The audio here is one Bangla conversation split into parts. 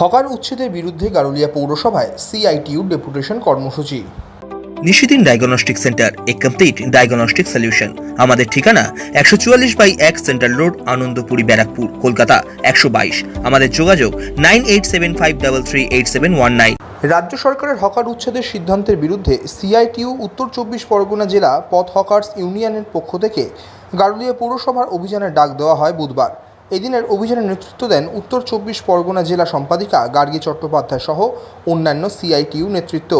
হকার উচ্ছেদের বিরুদ্ধে গারুলিয়া পৌরসভায় সিআইটিউ ডেপুটেশন কর্মসূচি। Nishidin diagnostic centre a complete diagnostic solution আমাদের ঠিকানা একশো চুয়াল্লিশ বাই এক সেন্ট্রাল রোড আনন্দপুরি ব্যারাকপুর কলকাতা একশো বাইশ। আমাদের যোগাযোগ nine eight seven five double three eight seven one nine. রাজ্য সরকারের হকার উচ্ছেদের সিদ্ধান্তের বিরুদ্ধে সিআইটিউ উত্তর চব্বিশ পরগনা জেলা পথ হকার্স ইউনিয়নের পক্ষ থেকে গারুলিয়া পৌরসভার অভিযানের ডাক দেওয়া হয় বুধবার। এদিনের অভিযানে নেতৃত্ব দেন উত্তর চব্বিশ পরগনা জেলা সম্পাদিকা গার্গী চট্টোপাধ্যায় সহ অন্যান্য সিআইটিউ নেতৃত্ব।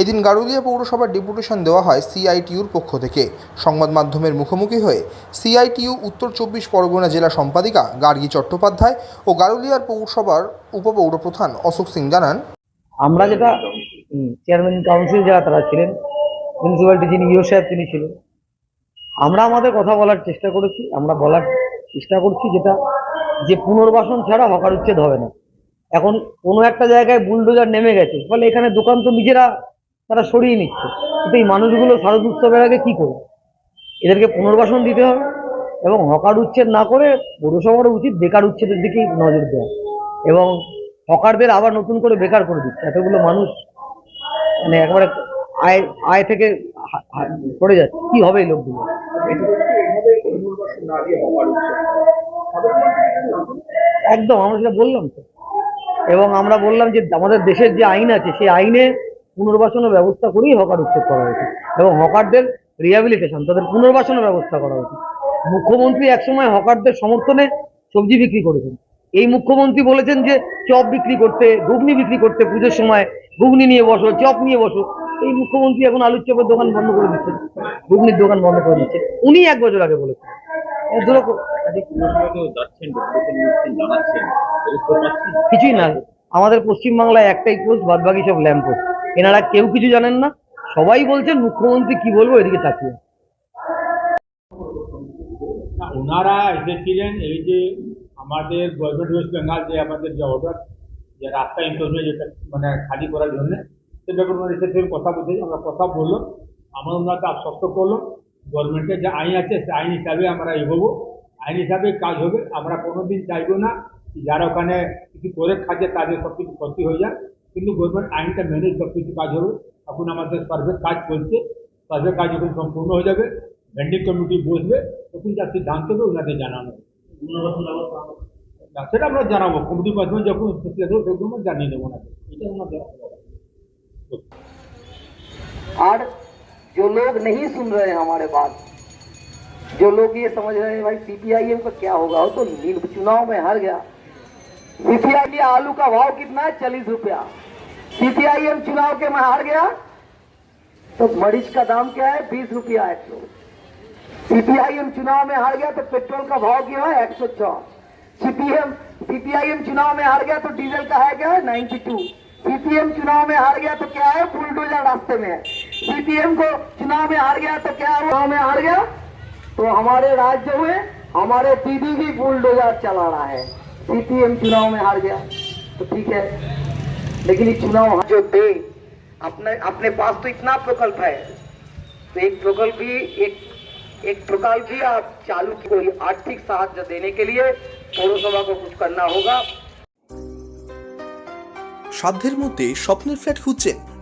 এদিন গারুলিয়া পৌরসভার ডেপুটেশন দেওয়া হয় সিআইটিউর পক্ষ থেকে। সংবাদ মাধ্যমের মুখোমুখি হয়ে সিআইটিউ উত্তর চব্বিশ পরগনা জেলা সম্পাদিকা গার্গী চট্টোপাধ্যায় ও গারুলিয়ার পৌরসভার উপপৌরপ্রধান অশোক সিং জানান, আমরা যেটা চেয়ারম্যান কাউন্সিল যারা তারা ছিলেন মিউনিসিপ্যালিটি যিনি, ইও সাহেব তিনি ছিলেন, আমরা আমাদের কথা বলার চেষ্টা করেছি, আমরা বলার চেষ্টা করছি যেটা যে পুনর্বাসন ছাড়া হকার উচ্ছেদ হবে না। এখন কোনো একটা জায়গায় বুলডোজার নেমে গেছে, ফলে এখানে দোকান তো নিজেরা, তারা সরিয়ে নিচ্ছে। কিন্তু এই মানুষগুলো শারদ উৎসবের আগে কি করবে? এদেরকে পুনর্বাসন দিতে হবে এবং হকার উচ্ছেদ না করে পৌরসভারও উচিত বেকার উচ্ছেদের দিকেই নজর দেওয়া। এবং হকারদের আবার নতুন করে বেকার করে দিচ্ছে, এতগুলো মানুষ মানে একবারে আয় আয় থেকে পড়ে যাচ্ছে। কি হবে এই লোকগুলো? একদম, আমরা সেটা বললাম তো। এবং আমরা বললাম যে আমাদের দেশের যে আইন আছে, সেই আইনে পুনর্বাসনের ব্যবস্থা করেই হকার উচ্ছেদ করা উচিত এবং হকারদের রিহ্যাবিলিটেশন তাদের পুনর্বাসনের ব্যবস্থা করা উচিত মুখ্যমন্ত্রী একসময় হকারদের সমর্থনে সবজি বিক্রি করেছেন। এই মুখ্যমন্ত্রী বলেছেন যে, চপ বিক্রি করতে, ঘুগনি বিক্রি করতে পুজোর সময় ঘুগনি নিয়ে বসো, চপ নিয়ে বসো। এই মুখ্যমন্ত্রী এখন আলুর চপের দোকান বন্ধ করে দিচ্ছেন। ঘুগনির দোকান বন্ধ করে দিচ্ছে। উনি এক বছর আগে বলেছেন। কিছুই না। আমাদের পশ্চিমবাংলায় একটাই পোস্ট বাদ বাকি সব ল্যাম্প পোস্ট এনারা কেউ কিছু জানেন না। সবাই বলছেন মুখ্যমন্ত্রী কি বলব এদিকে তাকিয়ে। না ওনারা এসেছিলেন এই যে আমাদের গভর্নমেন্ট ওয়েস্ট বেঙ্গল যে আমাদের যে অর্ডার যে রাস্তা ইন্টারভিউ যেটা মানে খালি করার জন্য সে ব্যাপারে ওনারা কথা বলতে আমরা কথা বলল আমরা ওনাকে আশ্বস্ত করল গভর্নমেন্টের যে আইন আছে, সে আইন হিসাবে আমরা এগোবো। আইন হিসাবে কাজ হবে, আমরা কোনোদিন চাইব না যারা ওখানে কিছু করে খাচ্ছে, তাদের সব কিছু ক্ষতি হয়ে যায় কিন্তু গভর্নমেন্ট আইনটা মেনে সব কিছু কাজ হবে। এখন আমাদের সার্ভে কাজ চলছে, সার্ভে কাজ যখন সম্পূর্ণ হয়ে যাবে, ভেন্ডিং কমিটি বসবে তখন যা সিদ্ধান্ত হবে ওনাদের জানানো। সেটা আমরা জানাব। কমিটির মাধ্যমে যখন আমরা জানিয়ে দেবো ওনাদের। এটা और जो लोग नहीं सुन रहे हैं हमारे बात, जो लोग ये समझ रहे हैं, भाई सीपीआईएम का क्या होगा? वो तो नील चुनाव में हार गया। सीपीआई आलू का भाव कितना है? चालीस रुपया। सीपीआईएम चुनाव के में हार गया तो मरीच का दाम क्या है? बीस रुपया एक किलो सीपीआईएम चुनाव में हार गया तो पेट्रोल का भाव क्या है? एक सौ सीपीएम सीपीआईएम चुनाव में हार गया तो डीजल का है क्या? है 92 सीपीएम चुनाव में हार गया तो क्या है? बुलडोजर रास्ते में है। सीपीएम को चुनाव में हार गया तो क्या है चुनाव में हार गया तो हमारे राज्य में हमारे दीदी भी बुलडोजर चला रहा है सीपीएम चुनाव में हार गया तो ठीक है लेकिन ये चुनाव जो दे अपने अपने पास तो इतना प्रकल्प है तो एक प्रकल्प भी एक एक प्रकल्प भी आप चालू की कोई आर्थिक सहायता देने के लिए पौरसभा को कुछ करना होगा সাধ্যের মধ্যে স্বপ্নের ফ্ল্যাট খুঁজছেন